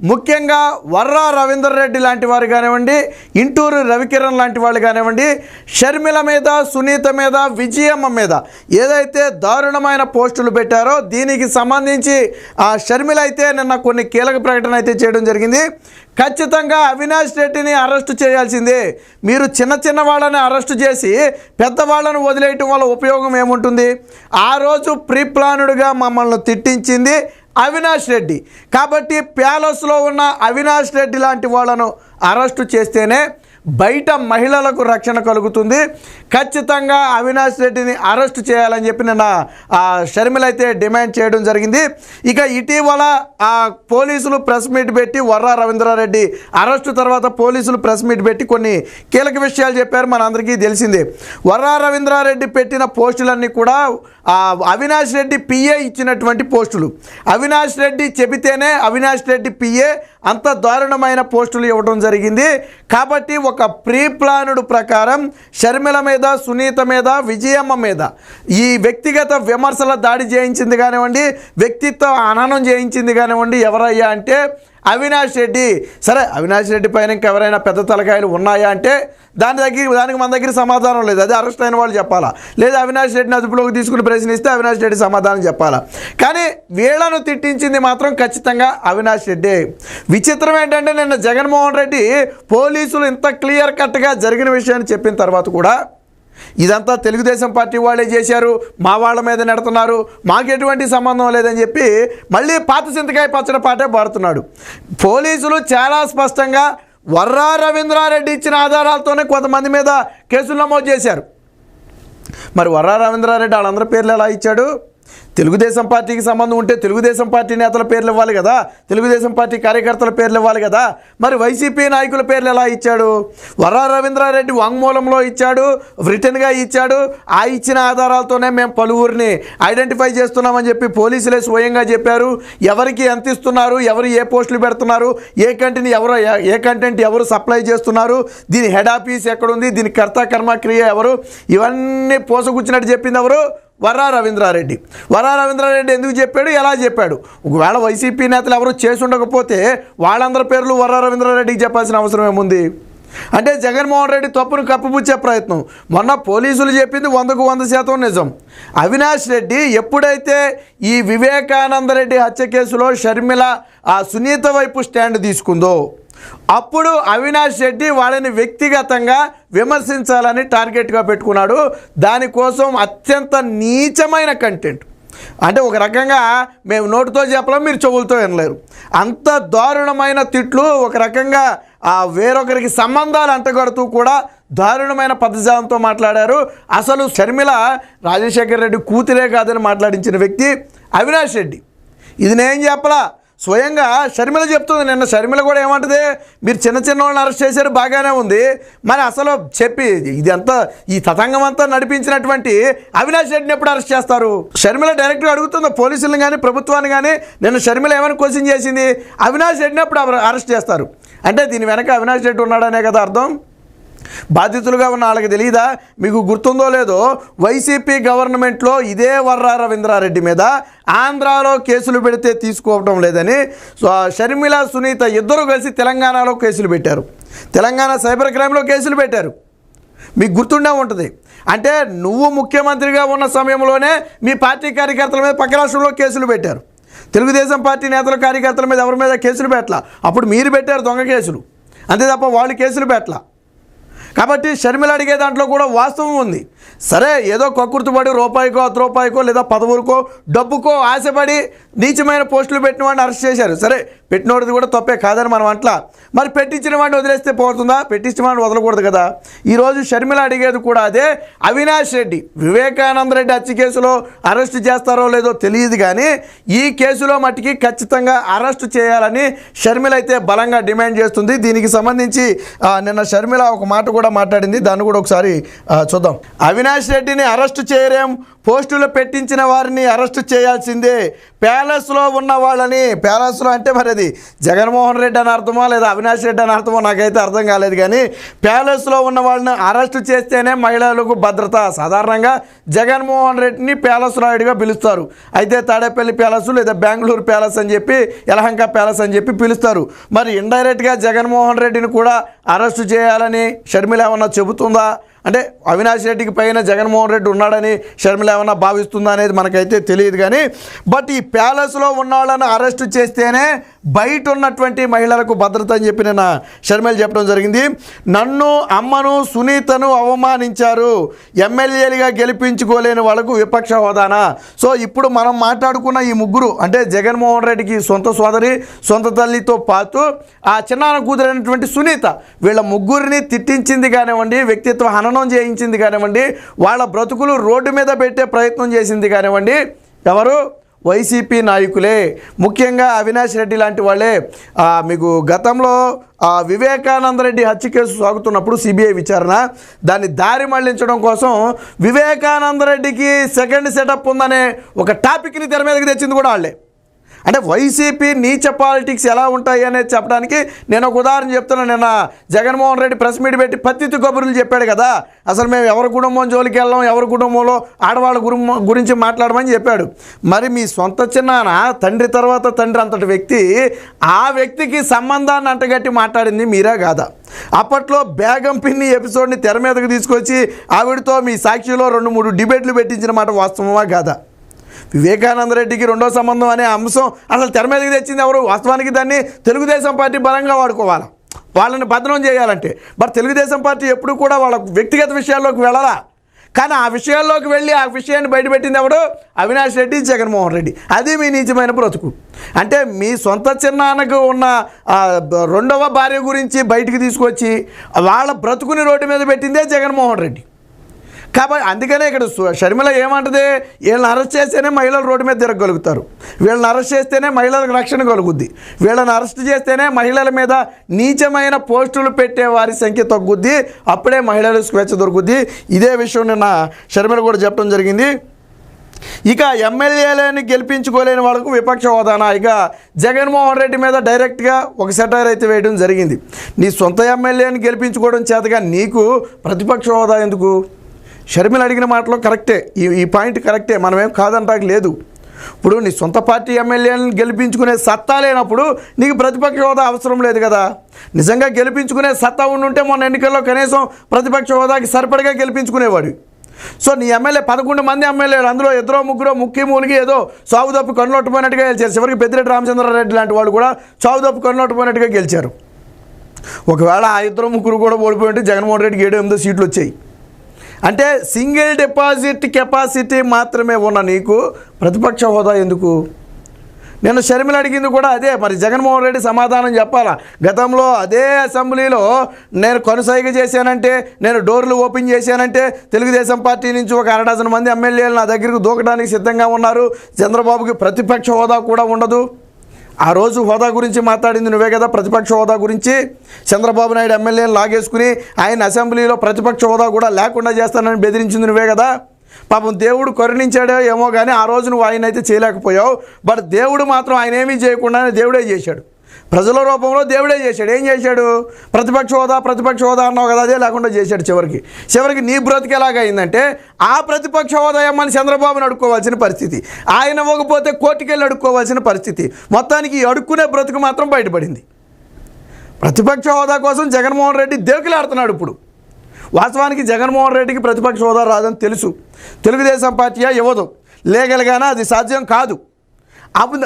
ముఖ్యంగా వర్రా రవీందర్ రెడ్డి లాంటి వారు కానివ్వండి ఇంటూరు రవికిరణ్ లాంటి వాళ్ళు కానివ్వండి షర్మిల మీద సునీత మీద విజయమ్మ మీద ఏదైతే దారుణమైన పోస్టులు పెట్టారో దీనికి సంబంధించి ఆ షర్మిల అయితే నిన్న కొన్ని కీలక ప్రకటన అయితే చేయడం జరిగింది. ఖచ్చితంగా అవినాష్ రెడ్డిని అరెస్టు చేయాల్సిందే. మీరు చిన్న చిన్న వాళ్ళని అరెస్ట్ చేసి పెద్దవాళ్ళను వదిలేయటం వల్ల ఉపయోగం ఏముంటుంది? ఆ రోజు ప్రీ ప్లానుడ్గా మమ్మల్ని తిట్టించింది అవినాష్ రెడ్డి. కాబట్టి ప్యాలెస్లో ఉన్న అవినాష్ రెడ్డి లాంటి వాళ్ళను అరెస్టు చేస్తేనే బయట మహిళలకు రక్షణ కలుగుతుంది. ఖచ్చితంగా అవినాష్ రెడ్డిని అరెస్ట్ చేయాలని చెప్పి నిన్న ఆ షర్మిల అయితే డిమాండ్ చేయడం జరిగింది. ఇక ఇటీవల ఆ పోలీసులు ప్రెస్ మీట్ పెట్టి వర్రా రవీంద్రారెడ్డి అరెస్టు తర్వాత పోలీసులు ప్రెస్ మీట్ పెట్టి కొన్ని కీలక విషయాలు చెప్పారు. మనందరికీ తెలిసిందే. వర్రా రవీంద్రారెడ్డి పెట్టిన పోస్టులన్నీ కూడా ఆ అవినాష్ రెడ్డి పిఏ ఇచ్చినటువంటి పోస్టులు. అవినాష్ రెడ్డి చెబితేనే అవినాష్ రెడ్డి పిఏ అంత దారుణమైన పోస్టులు ఇవ్వడం జరిగింది. కాబట్టి ఒక ప్రీ ప్లానుడ్ ప్రకారం షర్మిల మీద సునీత మీద విజయమ్మ మీద. ఈ వ్యక్తిగత విమర్శల దాడి చేయించింది కానివ్వండి వ్యక్తిత్వ అననం చేయించింది కానివ్వండి ఎవరయ్యా అంటే అవినాష్ రెడ్డి. సరే అవినాష్ రెడ్డి పైన ఇంకెవరైనా పెద్ద తలకాయలు ఉన్నాయా అంటే దాని దగ్గర దానికి మన దగ్గర సమాధానం లేదు. అది అరెస్ట్ అయిన వాళ్ళు చెప్పాలా? లేదా అవినాష్ రెడ్డిని అదుపులోకి తీసుకుని ప్రశ్నిస్తే అవినాష్ రెడ్డి సమాధానం చెప్పాలా? కానీ వీళ్ళను తిట్టించింది మాత్రం ఖచ్చితంగా అవినాష్ రెడ్డి. విచిత్రం ఏంటంటే నిన్న జగన్మోహన్ రెడ్డి పోలీసులు ఇంత క్లియర్ కట్గా జరిగిన విషయాన్ని చెప్పిన తర్వాత కూడా ఇదంతా తెలుగుదేశం పార్టీ వాళ్ళే చేశారు మా వాళ్ళ మీద నెడుతున్నారు మాకు ఎటువంటి సంబంధం లేదని చెప్పి మళ్ళీ పాత చింతకాయ పచ్చడి పాటే పాడుతున్నాడు. పోలీసులు చాలా స్పష్టంగా వర్రా రవీంద్రారెడ్డి ఇచ్చిన ఆధారాలతోనే కొంతమంది మీద కేసులు నమోదు చేశారు. మరి వర్రా రవీంద్రారెడ్డి వాళ్ళందరి పేర్లు ఎలా ఇచ్చాడు? తెలుగుదేశం పార్టీకి సంబంధం ఉంటే తెలుగుదేశం పార్టీ నేతల పేర్లు ఇవ్వాలి కదా. తెలుగుదేశం పార్టీ కార్యకర్తల పేర్లు ఇవ్వాలి కదా. మరి వైసీపీ నాయకుల పేర్లు ఎలా ఇచ్చాడు? వర్రా రవీంద్రారెడ్డి వాంగ్మూలంలో ఇచ్చాడు రిటర్న్గా ఇచ్చాడు. ఆ ఇచ్చిన ఆధారాలతోనే మేము పలువురిని ఐడెంటిఫై చేస్తున్నామని చెప్పి పోలీసులే స్వయంగా చెప్పారు. ఎవరికి ఎంత ఇస్తున్నారు ఎవరు ఏ పోస్టులు పెడుతున్నారు ఏ కంటెంట్ ఎవరు ఏ కంటెంట్ ఎవరు సప్లై చేస్తున్నారు దీని హెడ్ ఆఫీస్ ఎక్కడుంది దీని కర్త కర్మ క్రియ ఎవరు ఇవన్నీ పోసగుచ్చినట్టు చెప్పింది ఎవరు? వర్రా రవీంద్రారెడ్డి. వర్రా రవీంద్రారెడ్డి ఎందుకు చెప్పాడు? ఎలా చెప్పాడు? ఒకవేళ వైసీపీ నేతలు ఎవరు చేసి ఉండకపోతే వాళ్ళందరి పేర్లు వర్రా రవీంద్రారెడ్డికి చెప్పాల్సిన అవసరం ఏముంది? అంటే జగన్మోహన్ రెడ్డి తప్పును కప్పిపుచ్చే ప్రయత్నం. మొన్న పోలీసులు చెప్పింది వందకు వంద శాతం నిజం. అవినాష్ రెడ్డి ఎప్పుడైతే ఈ వివేకానంద రెడ్డి హత్య కేసులో షర్మిల ఆ సునీత వైపు స్టాండ్ తీసుకుందో అప్పుడు అవినాష్ రెడ్డి వాళ్ళని వ్యక్తిగతంగా విమర్శించాలని టార్గెట్గా పెట్టుకున్నాడు. దానికోసం అత్యంత నీచమైన కంటెంట్. అంటే ఒక రకంగా మేము నోటితో చెప్పలేం మీరు చెవులతో వినలేరు. అంత దారుణమైన తిట్లు ఒక రకంగా ఆ వేరొకరికి సంబంధాలు అంటగడుతూ కూడా దారుణమైన పదజాలంతో మాట్లాడారు. అసలు షర్మిల రాజశేఖర్ రెడ్డి కూతురే కాదని మాట్లాడించిన వ్యక్తి అవినాష్ రెడ్డి. ఇది నేను చెప్పలా? స్వయంగా షర్మిల చెప్తుంది నిన్న షర్మిల కూడా ఏమంటుంది మీరు చిన్న చిన్న వాళ్ళని అరెస్ట్ చేశారు బాగానే ఉంది. మరి అసలు చెప్పి ఇది ఈ తతంగం అంతా నడిపించినటువంటి అవినాష్ రెడ్డిని ఎప్పుడు అరెస్ట్ చేస్తారు? షర్మిల డైరెక్ట్గా అడుగుతుంది పోలీసులను కానీ ప్రభుత్వాన్ని కానీ నిన్న షర్మిల ఏమైనా క్వశ్చన్ చేసింది అవినాష్ రెడ్డిని ఎప్పుడు అరెస్ట్ చేస్తారు? అంటే దీని వెనక అవినాష్ రెడ్డి ఉన్నాడనే కదా అర్థం? బాధితులుగా ఉన్న వాళ్ళకి తెలియదా మీకు గుర్తుందో లేదో? వైసీపీ గవర్నమెంట్లో ఇదే వర్రా రవీంద్రారెడ్డి మీద ఆంధ్రాలో కేసులు పెడితే తీసుకోవటం లేదని షర్మిల సునీత ఇద్దరు కలిసి తెలంగాణలో కేసులు పెట్టారు. తెలంగాణ సైబర్ క్రైమ్లో కేసులు పెట్టారు. మీకు గుర్తుండే ఉంటుంది. అంటే నువ్వు ముఖ్యమంత్రిగా ఉన్న సమయంలోనే మీ పార్టీ కార్యకర్తల మీద పక్క రాష్ట్రంలో కేసులు పెట్టారు. తెలుగుదేశం పార్టీ నేతల కార్యకర్తల మీద ఎవరి మీద కేసులు పెట్టలా? అప్పుడు మీరు పెట్టారు దొంగ కేసులు. అంతే తప్ప వాళ్ళు కేసులు పెట్టలా? కాబట్టి షర్మిల అడిగే దాంట్లో కూడా వాస్తవం ఉంది. సరే ఏదో కక్కుర్తుపడి రూపాయికో అర్ధ రూపాయికో లేదా పదవులకో డబ్బుకో ఆశపడి నీచమైన పోస్టులు పెట్టిన వాడిని అరెస్ట్ చేశారు. సరే పెట్టినోడిది కూడా తప్పే కాదని మనం అట్లా. మరి పెట్టించిన వాడిని వదిలేస్తే పోతుందా? పెట్టించిన వాడిని వదలకూడదు కదా. ఈరోజు షర్మిల అడిగేది కూడా అదే. అవినాష్ రెడ్డి వివేకానంద రెడ్డి హత్య కేసులో అరెస్ట్ చేస్తారో లేదో తెలియదు కానీ ఈ కేసులో మట్టికి ఖచ్చితంగా అరెస్ట్ చేయాలని షర్మిల అయితే బలంగా డిమాండ్ చేస్తుంది. దీనికి సంబంధించి నిన్న షర్మిల ఒక మాట కూడా మాట్లాడింది. దాన్ని కూడా ఒకసారి చూద్దాం. అవినాష్ రెడ్డిని అరెస్టు చేయలేం పోస్టులు పెట్టించిన వారిని అరెస్ట్ చేయాల్సిందే. ప్యాలెస్లో ఉన్న వాళ్ళని ప్యాలెస్లో అంటే మరి అది జగన్మోహన్ రెడ్డి అని అర్థమో లేదా అవినాష్ రెడ్డి అని అర్థమో? నాకైతే అర్థం కాలేదు కానీ ప్యాలెస్లో ఉన్న వాళ్ళని అరెస్ట్ చేస్తేనే మహిళలకు భద్రత. సాధారణంగా జగన్మోహన్ రెడ్డిని ప్యాలెస్ రాయుడిగా పిలుస్తారు. అయితే తాడేపల్లి ప్యాలెస్ లేదా బెంగళూరు ప్యాలెస్ అని చెప్పి యలహంక ప్యాలెస్ అని చెప్పి పిలుస్తారు. మరి ఇండైరెక్ట్గా జగన్మోహన్ రెడ్డిని కూడా అరెస్ట్ చేయాలని షర్మిల ఏమన్నా చెబుతుందా? అంటే అవినాష్ రెడ్డికి పైన జగన్మోహన్ రెడ్డి ఉన్నాడని షర్మిల ఏమన్నా భావిస్తుందా అనేది మనకైతే తెలియదు కానీ బట్ ఈ ప్యాలెస్లో ఉన్న వాళ్ళని అరెస్ట్ చేస్తేనే బయట ఉన్నటువంటి మహిళలకు భద్రత అని చెప్పి నిన్న షర్మిల చెప్పడం జరిగింది. నన్ను అమ్మను సునీతను అవమానించారు. ఎమ్మెల్యేలుగా గెలిపించుకోలేని వాళ్ళకు విపక్ష హోదానా? సో ఇప్పుడు మనం మాట్లాడుకున్న ఈ ముగ్గురు అంటే జగన్మోహన్ రెడ్డికి సొంత సోదరి సొంత తల్లితో పాటు ఆ చిన్నాన్న కూతురైనటువంటి సునీత వీళ్ళ ముగ్గురిని తిట్టించింది కానివ్వండి వ్యక్తిత్వ హననం చేయించింది కానివ్వండి వాళ్ళ బ్రతుకులు రోడ్డు మీద పెట్టే ప్రయత్నం చేసింది కానివ్వండి ఎవరు? వైసీపీ నాయకులే ముఖ్యంగా అవినాష్ రెడ్డి లాంటి వాళ్ళే. మీకు గతంలో వివేకానంద రెడ్డి హత్య కేసు సాగుతున్నప్పుడు సిబిఐ విచారణ. దాన్ని దారి మళ్ళించడం కోసం వివేకానంద రెడ్డికి సెకండ్ సెటప్ ఉందనే ఒక టాపిక్ని తెర మీదకి తెచ్చింది కూడా వాళ్ళే. అంటే వైసీపీ నీచ పాలిటిక్స్ ఎలా ఉంటాయి అనేది చెప్పడానికి నేను ఒక ఉదాహరణ చెప్తున్నాను నిన్న జగన్మోహన్ రెడ్డి ప్రెస్ మీట్ పెట్టి పత్తితి కబుర్లు చెప్పాడు కదా. అసలు మేము ఎవరి కుటుంబం జోలికి వెళ్ళాం ఎవరి కుటుంబంలో ఆడవాళ్ళ గురించి మాట్లాడమని చెప్పాడు. మరి మీ సొంత చిన్నాన? తండ్రి తర్వాత తండ్రి అంతటి వ్యక్తి ఆ వ్యక్తికి సంబంధాన్ని అంటగట్టి మాట్లాడింది మీరే కాదా? అప్పట్లో బేగం పిన్ని ఎపిసోడ్ని తెర మీదకి తీసుకొచ్చి ఆవిడతో మీ సాక్షిలో రెండు మూడు డిబేట్లు పెట్టించిన మాట వాస్తవమా కాదా? వివేకానంద రెడ్డికి రెండో సంబంధం అనే అంశం అసలు తెర మీదకి తెచ్చింది ఎవరు? వాస్తవానికి దాన్ని తెలుగుదేశం పార్టీ బలంగా వాడుకోవాలి? వాళ్ళని భద్రం చేయాలంటే. మరి తెలుగుదేశం పార్టీ ఎప్పుడు కూడా వాళ్ళ వ్యక్తిగత విషయాల్లోకి వెళ్ళరా కానీ ఆ విషయాల్లోకి వెళ్ళి ఆ విషయాన్ని బయటపెట్టింది ఎవడు అవినాష్ రెడ్డి జగన్మోహన్ రెడ్డి. అది మీ నిజమైన బ్రతుకు. అంటే మీ సొంత చిన్నాన్నకు ఉన్న రెండవ భార్య గురించి బయటికి తీసుకొచ్చి వాళ్ళ బ్రతుకుని రోడ్డు మీద పెట్టిందే జగన్మోహన్ రెడ్డి. కాబట్టి అందుకనే ఇక్కడ షర్మిల ఏమంటది? వీళ్ళని అరెస్ట్ చేస్తేనే మహిళలు రోడ్డు మీద తిరగలుగుతారు వీళ్ళని అరెస్ట్ చేస్తేనే మహిళలకు రక్షణ కలుగుద్ది. వీళ్ళని అరెస్ట్ చేస్తేనే మహిళల మీద నీచమైన పోస్టులు పెట్టే వారి సంఖ్య తగ్గుద్ది. అప్పుడే మహిళలు స్వేచ్ఛ దొరుకుద్ది. ఇదే విషయం నిన్న షర్మిల కూడా చెప్పడం జరిగింది. ఇక ఎమ్మెల్యేలని గెలిపించుకోలేని వాళ్ళకు విపక్ష హోదా ఇక జగన్మోహన్ రెడ్డి మీద డైరెక్ట్గా ఒక సెటైర్ అయితే వేయడం జరిగింది. నీ సొంత ఎమ్మెల్యేని గెలిపించుకోవడం చేతగా నీకు ప్రతిపక్ష హోదా ఎందుకు? షర్మిల అడిగిన మాటలో కరెక్టే. ఈ ఈ పాయింట్ కరెక్టే. మనమేం కాదంటానికి లేదు. ఇప్పుడు నీ సొంత పార్టీ ఎమ్మెల్యేలను గెలిపించుకునే సత్తా లేనప్పుడు నీకు ప్రతిపక్ష హోదా అవసరం లేదు కదా. నిజంగా గెలిపించుకునే సత్తా ఉండుంటే మొన్న ఎన్నికల్లో కనీసం ప్రతిపక్ష హోదాకి సరిపడగా గెలిపించుకునేవాడు సో నీ ఎమ్మెల్యే పదకొండు మంది ఎమ్మెల్యేలు అందులో ఇద్దరో ముగ్గురో ముక్కి మూలిగి ఏదో చావుదప్పు కన్నులొట్టుపోయినట్టుగా గెలిచారు. చివరికి పెద్దిరెడ్డి రామచంద్రారెడ్డి లాంటి వాళ్ళు కూడా చావుదప్పు కన్నులొట్టుపోయినట్టుగా గెలిచారు. ఒకవేళ ఆ ఇద్దరు ముగ్గురు కూడా ఓడిపోయి ఉంటే జగన్మోహన్ రెడ్డికి ఏడు ఎనిమిదో సీట్లు వచ్చాయి. అంటే సింగిల్ డిపాజిట్ కెపాసిటీ మాత్రమే ఉన్న నీకు ప్రతిపక్ష హోదా ఎందుకు? నేను షర్మిల అడిగింది కూడా అదే. మరి జగన్మోహన్ రెడ్డి సమాధానం చెప్పాలా? గతంలో అదే అసెంబ్లీలో నేను కొనసాగ చేశానంటే నేను డోర్లు ఓపెన్ చేశానంటే తెలుగుదేశం పార్టీ నుంచి ఒక అరడజన మంది ఎమ్మెల్యేలు నా దగ్గరకు దూకడానికి సిద్ధంగా ఉన్నారు. చంద్రబాబుకి ప్రతిపక్ష హోదా కూడా ఉండదు. ఆ రోజు హోదా గురించి మాట్లాడింది నువ్వే కదా ప్రతిపక్ష హోదా గురించి. చంద్రబాబు నాయుడు ఎమ్మెల్యేని లాగేసుకుని ఆయన అసెంబ్లీలో ప్రతిపక్ష హోదా కూడా లేకుండా చేస్తానని బెదిరించింది నువ్వే కదా. పాపం దేవుడు కరుణించాడో ఏమో కానీ ఆ రోజు నువ్వు ఆయన అయితే చేయలేకపోయావు. బట్ దేవుడు మాత్రం ఆయన ఏమీ చేయకుండానే దేవుడే చేశాడు. ప్రజల రూపంలో దేవుడే చేశాడు. ఏం చేశాడు? ప్రతిపక్ష హోదా ప్రతిపక్ష హోదా అన్నావు కదా అదే లేకుండా చేశాడు చివరికి. చివరికి నీ బ్రతికి ఎలాగ అయిందంటే ఆ ప్రతిపక్ష హోదా ఏమని చంద్రబాబుని అడుక్కోవాల్సిన పరిస్థితి. ఆయన ఇవ్వకపోతే కోర్టుకెళ్ళి అడుక్కోవాల్సిన పరిస్థితి. మొత్తానికి అడుక్కునే బ్రతుకు మాత్రం బయటపడింది. ప్రతిపక్ష హోదా కోసం జగన్మోహన్ రెడ్డి దేకులాడుతున్నాడు ఇప్పుడు. వాస్తవానికి జగన్మోహన్ రెడ్డికి ప్రతిపక్ష హోదా రాదని తెలుసు. తెలుగుదేశం పార్టీయా ఇవ్వదు. లీగల్గానే అది సాధ్యం కాదు.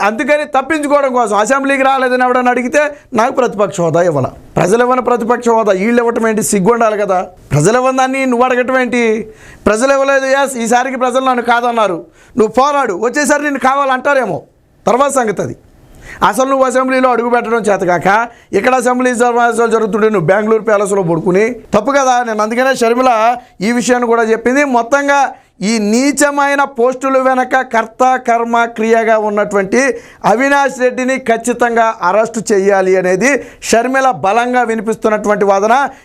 అందుకని తప్పించుకోవడం కోసం అసెంబ్లీకి రాలేదని ఎవడని అడిగితే నాకు ప్రతిపక్ష హోదా ఇవ్వాల ప్రజలు ఇవ్వని ప్రతిపక్ష హోదా? వీళ్ళు ఇవ్వటం ఏంటి? సిగ్గు ఉండాలి కదా. ప్రజలు ఇవ్వని దాన్ని నువ్వు అడగటం ఏంటి? ప్రజలు ఇవ్వలేదు యాస్ ఈసారికి ప్రజలు నన్ను కాదన్నారు. నువ్వు పోరాడు. వచ్చేసారి నిన్ను కావాలంటారేమో. తర్వాత సంగతి అది. అసలు నువ్వు అసెంబ్లీలో అడుగు పెట్టడం చేతకాక ఇక్కడ అసెంబ్లీ సమావేశాలు జరుగుతుంటే నువ్వు బెంగళూరు ప్యాలెస్లో పడుకుని తప్పు కదా? నేను అందుకనే షర్మిల ఈ విషయాన్ని కూడా చెప్పింది. మొత్తంగా ఈ నీచమైన పోస్టులు వెనక కర్త కర్మ క్రియగా ఉన్నటువంటి అవినాష్ రెడ్డిని ఖచ్చితంగా అరెస్ట్ చేయాలి అనేది షర్మిల బలంగా వినిపిస్తున్నటువంటి వాదన.